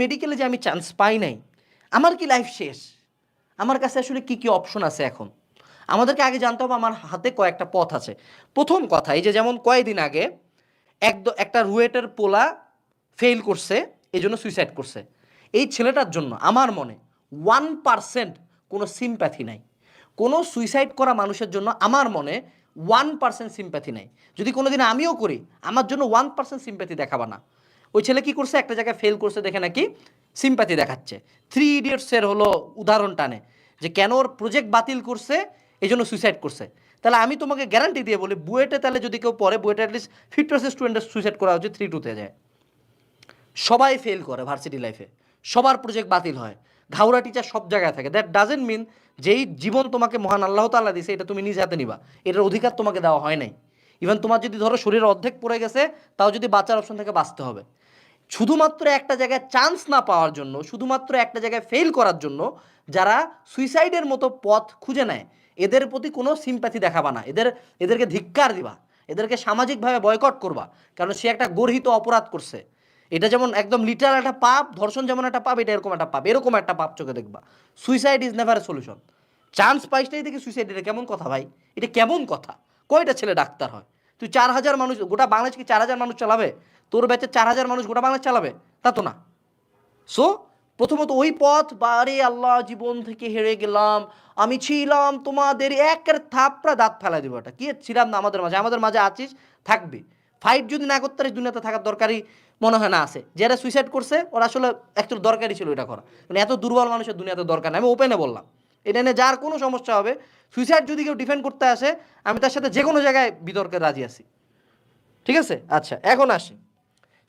মেডিকেলে যে আমি চান্স পাই নাই, আমার কি লাইফ শেষ? আমার কাছে আসলে কি কি অপশন আছে এখন? আমাদেরকে আগে জানতে হবে আমার হাতে কয়েকটা পথ আছে। প্রথম কথা, এই যে যেমন কয়েকদিন আগে একদ, একটা রুয়েটের পোলা ফেল করছে এই জন্য সুইসাইড করছে। এই ছেলেটার জন্য আমার মনে ওয়ান পার্সেন্ট কোনো সিম্প্যাথি নাই। কোনো সুইসাইড করা মানুষের জন্য আমার মনে ওয়ান পার্সেন্ট সিম্প্যাথি নাই। যদি কোনোদিন আমিও করি, আমার জন্য ওয়ান পার্সেন্ট সিম্প্যাথি দেখাবা না। ওই ছেলে কি করছে? একটা জায়গায় ফেল করছে, দেখে নাকি সিম্প্যাথি দেখাচ্ছে। থ্রি ইডিয়টসের হলো উদাহরণ টানে, যে কেন ওর প্রজেক্ট বাতিল করছে এই জন্য সুইসাইড করছে। তাহলে আমি তোমাকে গ্যারান্টি দিয়ে বলি, বুয়েটে তাহলে যদি কেউ পড়ে, বুয়েটে অ্যাটলিস্ট ফিফটি পার্সেন্ট স্টুডেন্টের সুইসাইড করা উচিত থ্রি টুতে যায়। সবাই ফেল করে ভার্সিটি লাইফে সবার প্রজেক্ট বাতিল হয়। ঘাউরা টিচার সব জায়গায় থাকে। দ্যাট ডাজেন্ট মিন যেই জীবন তোমাকে মহান আল্লাহ তাল্লাহ দিছে এটা তুমি নিজে হাতে নিবা। এটার অধিকার তোমাকে দেওয়া হয় নাই। ইভেন তোমার যদি ধরো শরীরের অর্ধেক পড়ে গেছে, তাও যদি বাঁচার অপশন থেকে বাঁচতে হবে। শুধুমাত্র একটা জায়গায় চান্স না পাওয়ার জন্য, শুধুমাত্র একটা জায়গায় ফেল করার জন্য যারা সুইসাইডের মতো পথ খুঁজে নেয়, এদের প্রতি কোনো সিম্প্যাথি দেখাবা না। এদের, এদেরকে ধিক্কার দিবা, এদেরকে সামাজিকভাবে বয়কট করবা, কারণ সে একটা গর্হিত অপরাধ করছে। এটা যেমন একদম লিটার একটা পাপ, ধর্ষণ যেমন একটা পাপ, এটা এরকম একটা পাপ, এরকম একটা পাপ চোখে দেখবা। Suicide is never solution chance পাইসটাই দেখি সুইসাইড এটা কেমন কথা ভাই? এটা কেমন কথা? কয়টা ছেলে ডাক্তার হয়? তুই চার হাজার মানুষ, গোটা বাংলাদেশ কি চার হাজার মানুষ চালাবে? তোর ব্যাচে চার হাজার মানুষ গোটা বাংলা চালাবে? তা তো না। সো প্রথমত ওই পথ, বারে আল্লাহ জীবন থেকে হেরে গেলাম। আমি ছিলাম তোমাদের একের থাপড়া দাঁত ফেলা দিব এটা। কি, ছিলাম না আমাদের মাঝে? আমাদের মাঝে আছিস, থাকবি। ফাইট যদি না করতে পারিস, দুনিয়াতে থাকার দরকারই মনে হয় না আছে। যারা সুইসাইড করছে, ওরা আসলে অ্যাকচুয়ালি দরকারই ছিল এটা করা। মানে এত দুর্বল মানুষের দুনিয়াতে দরকার নেই আমি ওপেনে বললাম। এটা নিয়ে যার কোনো সমস্যা হবে সুইসাইড যদি কেউ ডিফেন্ড করতে আসে, আমি তার সাথে যে কোনো জায়গায় বিতর্কে রাজি আছি। ঠিক আছে? আচ্ছা এখন আসি।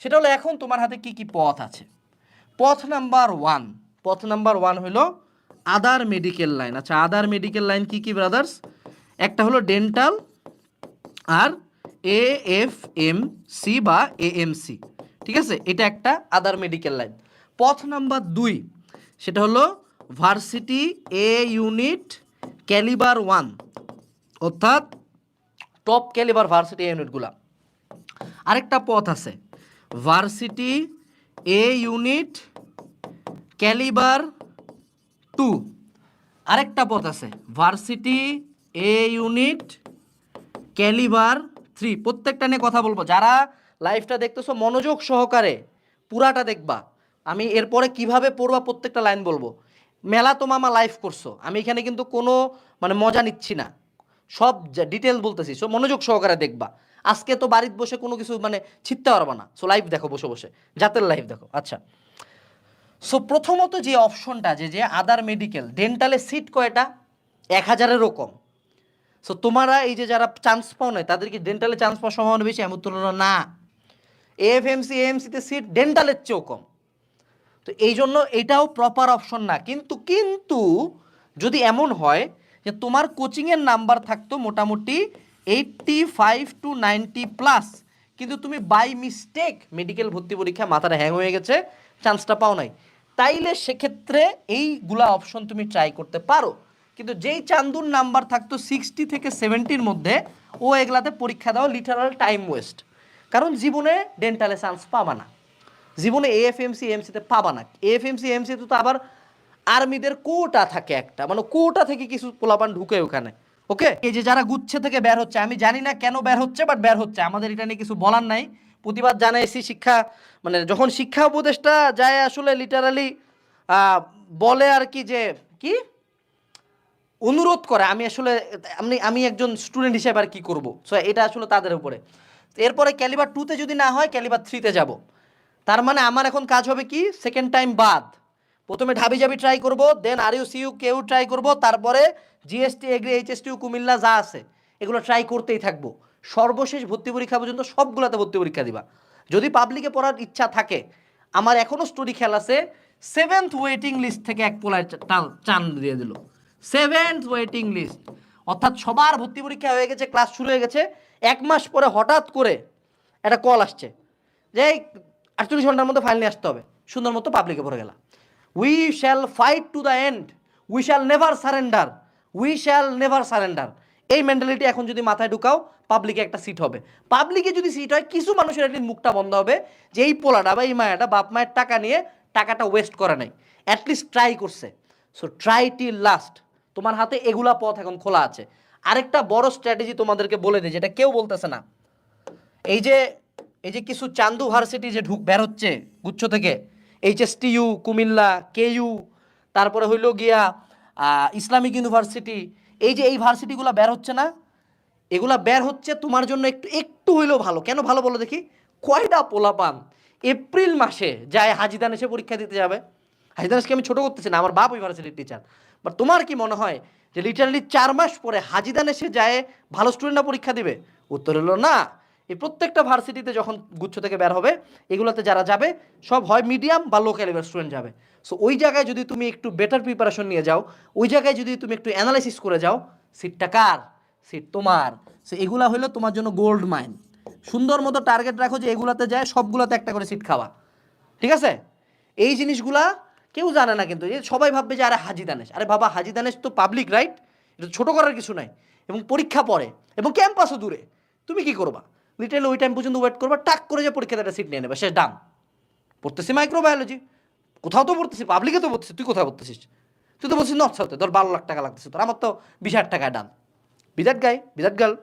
সেটা হলো এখন তোমার হাতে কি কি পথ আছে। পথ নাম্বার ওয়ান, পথ নাম্বার ওয়ান হলো আদার মেডিকেল লাইন। আচ্ছা আদার মেডিকেল লাইন কি কি, ব্রাদার্স? একটা হলো ডেন্টাল আর এ এফ এম সি বা এ এম সি ঠিক আছে? এটা একটা আদার মেডিকেল লাইন। পথ নাম্বার দুই, সেটা হলো varsity A unit calibre one, অর্থাৎ টপ ক্যালিবার ভার্সিটি ইউনিটগুলা। আরেকটা পথ আছে varsity A unit calibre two আরেকটা পথ আছে। Varsity A unit calibre three প্রত্যেকটা নিয়ে কথা বলব। যারা লাইফটা দেখতেছো, মনোযোগ সহকারে পুরাটা দেখবা। আমি এরপরে কীভাবে পড়বা প্রত্যেকটা লাইন বলব। মেলা তো মামা লাইফ করছ। আমি এখানে কিন্তু কোনো মানে মজা নিচ্ছি না। সব ডিটেল বলতেছি। সব মনোযোগ সহকারে দেখবা। আজকে তো বাড়িতে বসে কোনো কিছু মানে ছিটতে পারবা না। সো লাইভ দেখো, বসে বসে। জাতের লাইভ দেখো। আচ্ছা। সো প্রথমত যে অপশনটা যে যে আদার মেডিকেল ডেন্টালে সিট কয়টা? এক হাজারেরও কম। সো তোমরা এই যে যারা চান্স পাও না তাদেরকে ডেন্টালে চান্স পাওয়ার সম্ভাবনা বেশি? এমন তুলনা না। এফ এএফএমসি এএমসিতে সিট ডেন্টালের চেয়েও কম। তো এই জন্য এটাও প্রপার অপশন না। কিন্তু কিন্তু যদি এমন হয় যে তোমার কোচিংয়ের নাম্বার থাকতো মোটামুটি eighty five to ninety plus কিন্তু তুমি বাই মিস্টেক মেডিকেল ভর্তি পরীক্ষা মাথাটা হ্যাং হয়ে গেছে চান্সটা পাও নাই। তাইলে সেক্ষেত্রে এইগুলা অপশন তুমি ট্রাই করতে পারো। কিন্তু যেই চান্দুর নাম্বার থাকতো সিক্সটি থেকে সেভেন্টির মধ্যে, ও এগুলাতে পরীক্ষা দেওয়া লিটারাল টাইম ওয়েস্ট কারণ জীবনে ডেন্টালে চান্স পাবা না। জীবনে এএফএমসি এমসিতে পাবা না। এএফএমসি এমসিতে তো আবার আর্মিদের কোটা থাকে একটা। মানে কোটা থেকে কিছু পোলাপান ঢুকে ওখানে। ওকে? এই যে যারা গুচ্ছে থেকে বের হচ্ছে, আমি জানি না কেন বের হচ্ছে বাট বের হচ্ছে। আমাদের এটা নিয়ে কিছু বলার নাই। প্রতিবাদ জানাইছি শিক্ষা মানে যখন শিক্ষা উপদেশটা যায় আসলে লিটারালি বলে আর কি যে, কি? অনুরোধ করে, আমি আসলে, আমি আমি একজন স্টুডেন্ট হিসেবে আর কি করব। সো এটা আসলে তাদের উপরে। এরপরে ক্যালিবার টুতে যদি না হয় ক্যালিবার থ্রিতে যাব। তার মানে আমার এখন কাজ হবে কি? সেকেন্ড টাইম বাদ। প্রথমে ঢাবি জাবি ট্রাই করব দেন আর ইউ সিইউ কেউ ট্রাই করব, তারপরে জিএসটি এগ্রি এইচএসটিউ কুমিল্লা যা আছে, এগুলো ট্রাই করতেই থাকব। সর্বশেষ ভর্তি পরীক্ষা পর্যন্ত সবগুলোতে ভর্তি পরীক্ষা দিবা। যদি পাবলিকে পড়ার ইচ্ছা থাকে, আমার এখনও স্টোরি খেয়াল আছে সেভেন্থ ওয়েটিং লিস্ট থেকে এক পোলায় চান দিয়ে দিল। সেভেন্থ ওয়েটিং লিস্ট অর্থাৎ সবার ভর্তি পরীক্ষা হয়ে গেছে ক্লাস শুরু হয়ে গেছে। এক মাস পরে হঠাৎ করে একটা কল আসছে যে আটচল্লিশ ঘণ্টার মধ্যে ফাইল নিয়ে আসতে হবে। সুন্দর মতো পাবলিকে পড়ে গেলাম। We shall fight to the end we shall never surrender we shall never surrender এই মেন্টালিটি এখন যদি মাথায় ঢুকাও পাবলিকে একটা সিট হবে। পাবলিকে যদি সিট হয়, কিছু মানুষের একদিন মুখটা বন্ধ হবে যে এই পোলাটা বা এই মায়াটা বাপ মায়ের টাকা নিয়ে টাকাটা ওয়েস্ট করে নাই। অ্যাটলিস্ট ট্রাই করছে। সো ট্রাই টিল লাস্ট তোমার হাতে এগুলা পথ এখন খোলা আছে। আরেকটা বড় স্ট্র্যাটেজি তোমাদেরকে বলে দিই, যেটা কেউ বলতেছে না। এই যে এই যে কিছু চান্দু ভার্সিটি যে ঢুক, বের হচ্ছে গুচ্ছ থেকে এইচএসটিইউ কুমিল্লা, কেইউ, তারপরে হইল গিয়া ইসলামিক ইউনিভার্সিটি, এই যে এই ভার্সিটিগুলো বের হচ্ছে না, এগুলা বের হচ্ছে তোমার জন্য একটু একটু হইলেও ভালো। কেন ভালো বলো দেখি? কয়টা পোলাপান এপ্রিল মাসে যায় হাজিদান এসে পরীক্ষা দিতে যাবে? হাজিদানেশকে আমি ছোটো করতেছি না, আমার বাপ ইউনিভার্সিটির টিচার বাট তোমার কি মনে হয় যে লিটারালি চার মাস পরে হাজিদান এসে যায়, ভালো স্টুডেন্টরা পরীক্ষা দিবে? উত্তর হলো না। এই প্রত্যেকটা ভার্সিটিতে যখন গুচ্ছ থেকে বের হবে, এগুলোতে যারা যাবে, সব হয় মিডিয়াম বা লো ক্যালিবার স্টুডেন্ট যাবে। সো ওই জায়গায় যদি তুমি একটু বেটার প্রিপারেশন নিয়ে যাও, ওই জায়গায় যদি তুমি একটু অ্যানালাইসিস করে যাও সিটটা কার? সিট তোমার। সো এগুলা হলো তোমার জন্য গোল্ড মাইন সুন্দর মতো টার্গেট রাখো যে এগুলাতে যায়, সবগুলোতে একটা করে সিট খাওয়া। ঠিক আছে? এই জিনিসগুলা কেউ জানে না কিন্তু সবাই ভাববে যে, আরে হাজি দানেশ। আরে বাবা, হাজি দানেশ তো পাবলিক রাইট এটা ছোট করার কিছু নাই। এবং পরীক্ষা পড়ে, এবং ক্যাম্পাসও দূরে। তুমি কি করবা? লিটারালি ওই টাইম পর্যন্ত ওয়েট করবা, টাক করে যে পরীক্ষাতে একটা সিট নিয়ে নেবে, শেষ ডান পড়তেছি মাইক্রোবায়োলজি কোথাও তো পড়তেছি পাবলিকে তো পড়তেছি, তুই কোথায় পড়তেছিস? তুই তো বলছিস নর্থ সাউথে ধর বারো লাখ টাকা লাগতেছে, তোর, আমার তো বিশ হাজার টাকায় ডান বিরাট গাই বিরাট গার্ল